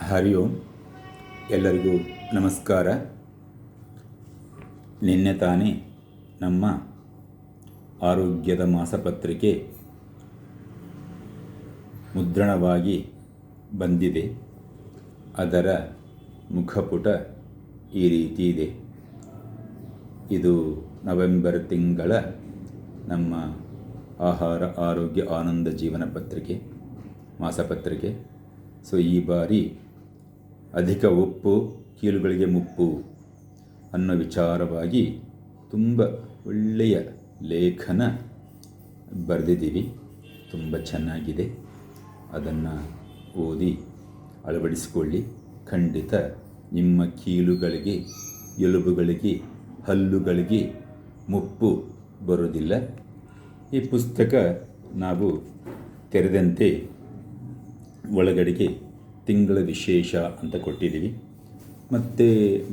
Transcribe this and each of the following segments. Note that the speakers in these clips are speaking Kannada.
ಹರಿ ಓಂ. ಎಲ್ಲರಿಗೂ ನಮಸ್ಕಾರ. ನಿನ್ನೆ ತಾನೇ ನಮ್ಮ ಆರೋಗ್ಯದ ಮಾಸಪತ್ರಿಕೆ ಮುದ್ರಣವಾಗಿ ಬಂದಿದೆ. ಅದರ ಮುಖಪುಟ ಈ ರೀತಿ ಇದೆ. ಇದು ನವೆಂಬರ್ ತಿಂಗಳ ನಮ್ಮ ಆಹಾರ ಆರೋಗ್ಯ ಆನಂದ ಜೀವನ ಪತ್ರಿಕೆ, ಮಾಸಪತ್ರಿಕೆ. ಸೊ ಈ ಬಾರಿ ಅಧಿಕ ಉಪ್ಪು ಕೀಲುಗಳಿಗೆ ಮುಪ್ಪು ಅನ್ನೋ ವಿಚಾರವಾಗಿ ತುಂಬ ಒಳ್ಳೆಯ ಲೇಖನ ಬರೆದಿದ್ದೀವಿ. ತುಂಬ ಚೆನ್ನಾಗಿದೆ. ಅದನ್ನು ಓದಿ ಅಳವಡಿಸಿಕೊಳ್ಳಿ. ಖಂಡಿತ ನಿಮ್ಮ ಕೀಲುಗಳಿಗೆ, ಎಲುಬುಗಳಿಗೆ, ಹಲ್ಲುಗಳಿಗೆ ಮುಪ್ಪು ಬರೋದಿಲ್ಲ ಈ ಪುಸ್ತಕ ನಾವು ತೆರೆದಂತೆ ಒಳಗಡೆಗೆ ತಿಂಗಳ ವಿಶೇಷ ಅಂತ ಕೊಟ್ಟಿದ್ದೀವಿ. ಮತ್ತು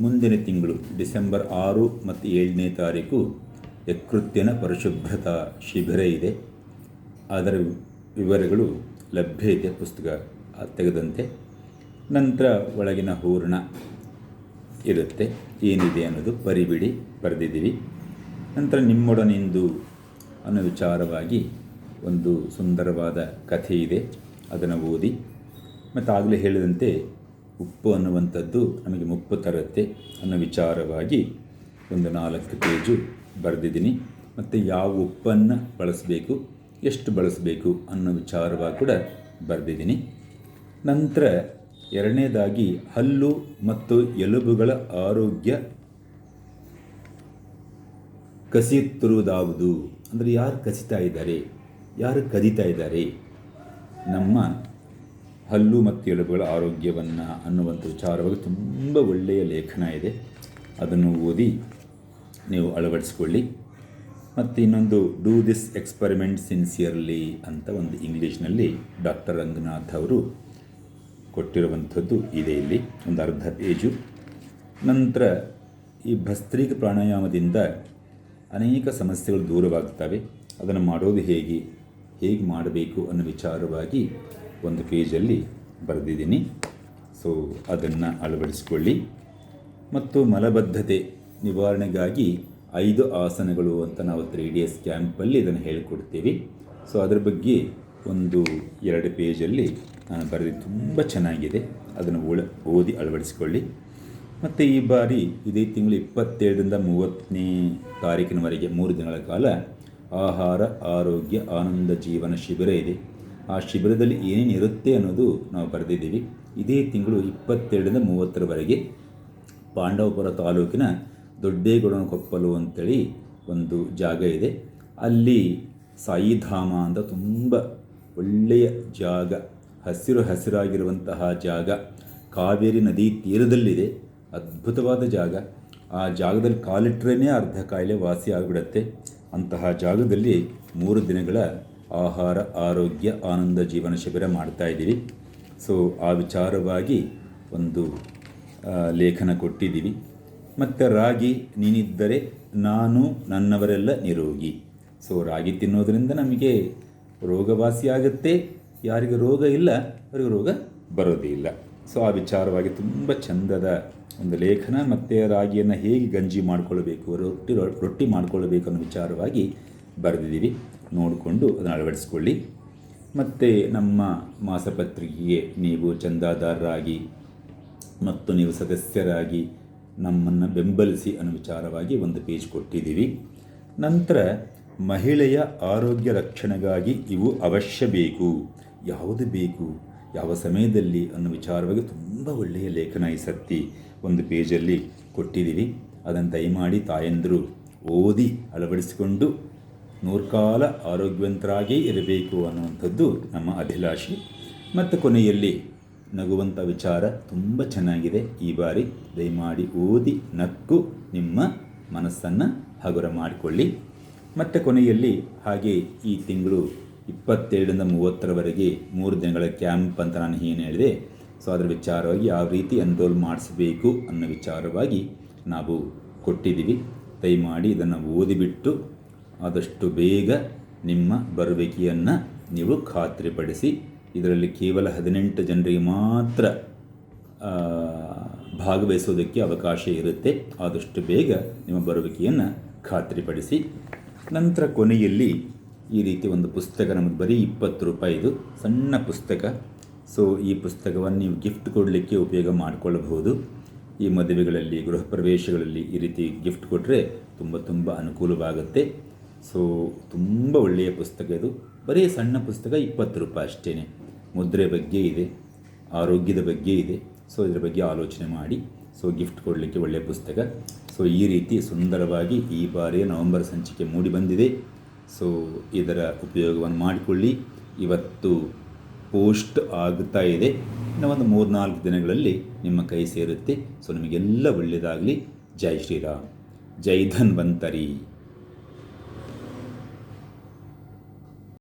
ಮುಂದಿನ ತಿಂಗಳು ಡಿಸೆಂಬರ್ ಆರು ಮತ್ತು ಏಳನೇ ತಾರೀಕು ಯಕೃತ್ಯನ ಪರಿಶುಭ್ರತಾ ಶಿಬಿರ ಇದೆ. ಅದರ ವಿವರಗಳು ಲಭ್ಯ ಇದೆ ಪುಸ್ತಕ ತೆಗೆದಂತೆ. ನಂತರ ಒಳಗಿನ ಹೂರ್ಣ ಇರುತ್ತೆ. ಏನಿದೆ ಅನ್ನೋದು ಪರಿಬಿಡಿ ಬರೆದಿದ್ದೀವಿ. ನಂತರ ನಿಮ್ಮೊಡನೆಂದು ಅನ್ನೋ ವಿಚಾರವಾಗಿ ಒಂದು ಸುಂದರವಾದ ಕಥೆ ಇದೆ. ಅದನ್ನು ಓದಿ ಮತ್ತು ಆಗಲೇ ಹೇಳಿದಂತೆ ಉಪ್ಪು ಅನ್ನುವಂಥದ್ದು ನಮಗೆ ಮುಪ್ಪು ತರುತ್ತೆ ಅನ್ನೋ ವಿಚಾರವಾಗಿ ಒಂದು ನಾಲ್ಕು ಪೇಜು ಬರೆದಿದ್ದೀನಿ. ಮತ್ತು ಯಾವ ಉಪ್ಪನ್ನು ಬಳಸಬೇಕು, ಎಷ್ಟು ಬಳಸಬೇಕು ಅನ್ನೋ ವಿಚಾರವಾಗಿ ಕೂಡ ಬರೆದಿದ್ದೀನಿ. ನಂತರ ಎರಡನೇದಾಗಿ ಹಲ್ಲು ಮತ್ತು ಎಲುಬುಗಳ ಆರೋಗ್ಯ ಕಸಿಯುತ್ತಿರುವುದಾವುದು ಅಂದರೆ ಯಾರು ಕಸಿತಾ ಇದ್ದಾರೆ, ಯಾರು ಕದಿತಾ ಇದ್ದಾರೆ, ನಮ್ಮ ಹಲ್ಲು ಮತ್ತು ಎಲುಬುಗಳ ಆರೋಗ್ಯವನ್ನು ಅನ್ನುವಂಥ ವಿಚಾರವಾಗಿ ತುಂಬ ಒಳ್ಳೆಯ ಲೇಖನ ಇದೆ. ಅದನ್ನು ಓದಿ ನೀವು ಅಳವಡಿಸ್ಕೊಳ್ಳಿ. ಮತ್ತು ಇನ್ನೊಂದು ಡೂ ದಿಸ್ ಎಕ್ಸ್ಪರಿಮೆಂಟ್ ಸಿನ್ಸಿಯರ್ಲಿ ಅಂತ ಒಂದು ಇಂಗ್ಲೀಷ್ನಲ್ಲಿ ಡಾಕ್ಟರ್ ರಂಗನಾಥ್ ಅವರು ಕೊಟ್ಟಿರುವಂಥದ್ದು ಇದೆ ಇಲ್ಲಿ, ಒಂದು ಅರ್ಧ ಪೇಜು. ನಂತರ ಈ ಭಸ್ತ್ರಿಕ ಪ್ರಾಣಾಯಾಮದಿಂದ ಅನೇಕ ಸಮಸ್ಯೆಗಳು ದೂರವಾಗ್ತವೆ. ಅದನ್ನು ಮಾಡೋದು ಹೇಗೆ ಹೇಗೆ ಮಾಡಬೇಕು ಅನ್ನೋ ವಿಚಾರವಾಗಿ ಒಂದು ಪೇಜಲ್ಲಿ ಬರೆದಿದ್ದೀನಿ. ಸೊ ಅದನ್ನು ಅಳವಡಿಸಿಕೊಳ್ಳಿ. ಮತ್ತು ಮಲಬದ್ಧತೆ ನಿವಾರಣೆಗಾಗಿ ಐದು ಆಸನಗಳು ಅಂತ ನಾವು ತ್ರೀ ಡೇಸ್ ಕ್ಯಾಂಪಲ್ಲಿ ಇದನ್ನು ಹೇಳಿಕೊಡ್ತೀವಿ. ಸೊ ಅದರ ಬಗ್ಗೆ ಒಂದು ಎರಡು ಪೇಜಲ್ಲಿ ನಾನು ಬರೆದು ತುಂಬ ಚೆನ್ನಾಗಿದೆ. ಅದನ್ನು ಒಳ ಓದಿ ಅಳವಡಿಸಿಕೊಳ್ಳಿ. ಮತ್ತು ಈ ಬಾರಿ ಇದೇ ತಿಂಗಳು ಇಪ್ಪತ್ತೇಳರಿಂದ ಮೂವತ್ತನೇ ತಾರೀಕಿನವರೆಗೆ ಮೂರು ದಿನಗಳ ಕಾಲ ಆಹಾರ, ಆರೋಗ್ಯ, ಆನಂದ ಜೀವನ ಶಿಬಿರ ಇದೆ. ಆ ಶಿಬಿರದಲ್ಲಿ ಏನೇನು ಇರುತ್ತೆ ಅನ್ನೋದು ನಾವು ಬರೆದಿದ್ದೀವಿ. ಇದೇ ತಿಂಗಳು ಇಪ್ಪತ್ತೆರಡರಿಂದ ಮೂವತ್ತರವರೆಗೆ ಪಾಂಡವಪುರ ತಾಲೂಕಿನ ದೊಡ್ಡೇಗೌಡನಕೊಪ್ಪಲು ಅಂತೇಳಿ ಒಂದು ಜಾಗ ಇದೆ. ಅಲ್ಲಿ ಸಾಯಿಧಾಮ ಅಂತ ತುಂಬ ಒಳ್ಳೆಯ ಜಾಗ, ಹಸಿರು ಹಸಿರಾಗಿರುವಂತಹ ಜಾಗ, ಕಾವೇರಿ ನದಿ ತೀರದಲ್ಲಿದೆ, ಅದ್ಭುತವಾದ ಜಾಗ. ಆ ಜಾಗದಲ್ಲಿ ಕಾಲಿಟ್ರೇ ಅರ್ಧ ಕಾಯಿಲೆ ವಾಸಿ ಆಗಿಬಿಡತ್ತೆ. ಅಂತಹ ಜಾಗದಲ್ಲಿ ಮೂರು ದಿನಗಳ ಆಹಾರ, ಆರೋಗ್ಯ, ಆನಂದ ಜೀವನ ಶಿಬಿರ ಮಾಡ್ತಾ ಇದ್ದೀವಿ. ಸೊ ಆ ವಿಚಾರವಾಗಿ ಒಂದು ಲೇಖನ ಕೊಟ್ಟಿದ್ದೀವಿ. ಮತ್ತು ರಾಗಿ ನೀನಿದ್ದರೆ ನಾನು ನನ್ನವರೆಲ್ಲ ನಿರೋಗಿ. ಸೊ ರಾಗಿ ತಿನ್ನೋದರಿಂದ ನಮಗೆ ರೋಗವಾಸಿ ಆಗುತ್ತೆ. ಯಾರಿಗೆ ರೋಗ ಇಲ್ಲ, ಅವರಿಗೆ ರೋಗ ಬರೋದೇ ಇಲ್ಲ. ಸೊ ಆ ವಿಚಾರವಾಗಿ ತುಂಬ ಚಂದದ ಒಂದು ಲೇಖನ ಮತ್ತು ರಾಗಿಯನ್ನು ಹೇಗೆ ಗಂಜಿ ಮಾಡಿಕೊಳ್ಬೇಕು, ರೊಟ್ಟಿ ರೊಟ್ಟಿ ಮಾಡಿಕೊಳ್ಬೇಕು ಅನ್ನೋ ವಿಚಾರವಾಗಿ ಬರೆದಿದ್ದೀವಿ. ನೋಡಿಕೊಂಡು ಅದನ್ನು ಅಳವಡಿಸ್ಕೊಳ್ಳಿ. ಮತ್ತು ನಮ್ಮ ಮಾಸಪತ್ರಿಕೆಗೆ ನೀವು ಚಂದಾದಾರರಾಗಿ ಮತ್ತು ನೀವು ಸದಸ್ಯರಾಗಿ ನಮ್ಮನ್ನು ಬೆಂಬಲಿಸಿ ಅನ್ನೋ ವಿಚಾರವಾಗಿ ಒಂದು ಪೇಜ್ ಕೊಟ್ಟಿದ್ದೀವಿ. ನಂತರ ಮಹಿಳೆಯ ಆರೋಗ್ಯ ರಕ್ಷಣೆಗಾಗಿ ಇವು ಅವಶ್ಯ ಬೇಕು. ಯಾವುದು ಬೇಕು? ಯಾವ ಸಮಯದಲ್ಲಿ? ಅನ್ನೋ ವಿಚಾರವಾಗಿ ತುಂಬ ಒಳ್ಳೆಯ ಲೇಖನ ಈ ಸತ್ತಿ ಒಂದು ಪೇಜಲ್ಲಿ ಕೊಟ್ಟಿದ್ದೀವಿ. ಅದನ್ನು ದಯಮಾಡಿ ತಾಯಂದರು ಓದಿ ಅಳವಡಿಸಿಕೊಂಡು ನೂರ್ಕಾಲ ಆರೋಗ್ಯವಂತರಾಗೇ ಇರಬೇಕು ಅನ್ನುವಂಥದ್ದು ನಮ್ಮ ಅಭಿಲಾಷೆ. ಮತ್ತು ಕೊನೆಯಲ್ಲಿ ನಗುವಂಥ ವಿಚಾರ ತುಂಬ ಚೆನ್ನಾಗಿದೆ. ಈ ಬಾರಿ ದಯಮಾಡಿ ಓದಿ ನಕ್ಕು ನಿಮ್ಮ ಮನಸ್ಸನ್ನು ಹಗುರ ಮಾಡಿಕೊಳ್ಳಿ. ಮತ್ತು ಕೊನೆಯಲ್ಲಿ ಹಾಗೆ ಈ ತಿಂಗಳು ಇಪ್ಪತ್ತೇಳರಿಂದ ಮೂವತ್ತರವರೆಗೆ ಮೂರು ದಿನಗಳ ಕ್ಯಾಂಪ್ ಅಂತ ನಾನು ಏನು ಹೇಳಿದೆ. ಸೊ, ಅದರ ವಿಚಾರವಾಗಿ ಯಾವ ರೀತಿ ಎನ್ರೋಲ್ ಮಾಡಿಸಬೇಕು ಅನ್ನೋ ವಿಚಾರವಾಗಿ ನಾವು ಕೊಟ್ಟಿದ್ದೀವಿ. ದಯಮಾಡಿ ಇದನ್ನು ಓದಿಬಿಟ್ಟು ಆದಷ್ಟು ಬೇಗ ನಿಮ್ಮ ಬರುವಿಕೆಯನ್ನು ನೀವು ಖಾತ್ರಿಪಡಿಸಿ. ಇದರಲ್ಲಿ ಕೇವಲ ಹದಿನೆಂಟು ಜನರಿಗೆ ಮಾತ್ರ ಭಾಗವಹಿಸೋದಕ್ಕೆ ಅವಕಾಶ ಇರುತ್ತೆ. ಆದಷ್ಟು ಬೇಗ ನಿಮ್ಮ ಬರುವಿಕೆಯನ್ನು ಖಾತ್ರಿಪಡಿಸಿ. ನಂತರ ಕೊನೆಯಲ್ಲಿ ಈ ರೀತಿ ಒಂದು ಪುಸ್ತಕ ನಮಗೆ ಬರೀ ಇಪ್ಪತ್ತು ರೂಪಾಯಿದು ಸಣ್ಣ ಪುಸ್ತಕ. ಸೊ, ಈ ಪುಸ್ತಕವನ್ನು ನೀವು ಗಿಫ್ಟ್ ಕೊಡಲಿಕ್ಕೆ ಉಪಯೋಗ ಮಾಡಿಕೊಳ್ಳಬಹುದು ಈ ಮದುವೆಗಳಲ್ಲಿ ಗೃಹ ಪ್ರವೇಶಗಳಲ್ಲಿ ಈ ರೀತಿ ಗಿಫ್ಟ್ ಕೊಟ್ಟರೆ ತುಂಬ ತುಂಬ ಅನುಕೂಲವಾಗುತ್ತೆ. ಸೊ ತುಂಬ ಒಳ್ಳೆಯ ಪುಸ್ತಕ ಇದು. ಬರೀ ಸಣ್ಣ ಪುಸ್ತಕ ಇಪ್ಪತ್ತು ರೂಪಾಯಿ ಅಷ್ಟೇ ಮುದ್ರೆ ಬಗ್ಗೆ ಇದೆ, ಆರೋಗ್ಯದ ಬಗ್ಗೆ ಇದೆ. ಸೊ ಇದರ ಬಗ್ಗೆ ಆಲೋಚನೆ ಮಾಡಿ. ಸೊ ಗಿಫ್ಟ್ ಕೊಡಲಿಕ್ಕೆ ಒಳ್ಳೆಯ ಪುಸ್ತಕ. ಸೊ ಈ ರೀತಿ ಸುಂದರವಾಗಿ ಈ ಬಾರಿಯ ನವೆಂಬರ್ ಸಂಚಿಕೆ ಮೂಡಿ ಬಂದಿದೆ. ಸೊ ಇದರ ಉಪಯೋಗವನ್ನು ಮಾಡಿಕೊಳ್ಳಿ. ಇವತ್ತು ಪೋಸ್ಟ್ ಆಗ್ತಾ ಇದೆ. ಇನ್ನು ಒಂದು ಮೂರ್ನಾಲ್ಕು ದಿನಗಳಲ್ಲಿ ನಿಮ್ಮ ಕೈ ಸೇರುತ್ತೆ. ಸೊ ನಿಮಗೆಲ್ಲ ಒಳ್ಳೆಯದಾಗಲಿ. ಜೈ ಶ್ರೀರಾಮ್. ಜೈ ಧನ್ವಂತರಿ.